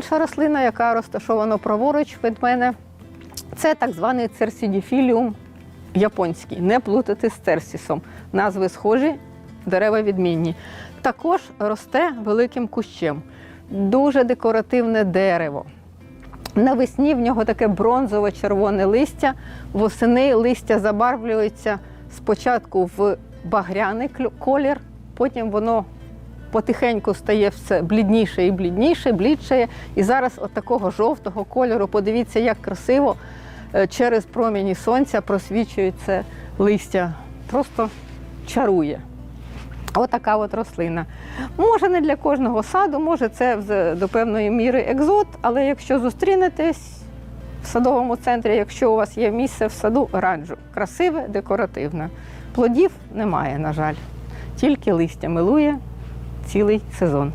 Інша рослина, яка розташована праворуч від мене, це так званий церсідіфіліум японський. Не плутати з церсісом. Назви схожі, дерева відмінні. Також росте великим кущем. Дуже декоративне дерево. Навесні в нього таке бронзово-червоне листя. Восени листя забарвлюється спочатку в багряний колір, потім воно потихеньку стає все блідніше і блідніше, блідшає. І зараз от такого жовтого кольору, подивіться, як красиво е, через проміні сонця просвічується листя. Просто чарує. Отака от рослина. Може, не для кожного саду, може, це до певної міри екзот, але якщо зустрінетесь в садовому центрі, якщо у вас є місце в саду, раджу. Красиве, декоративне. Плодів немає, на жаль. Тільки листя милує цілий сезон.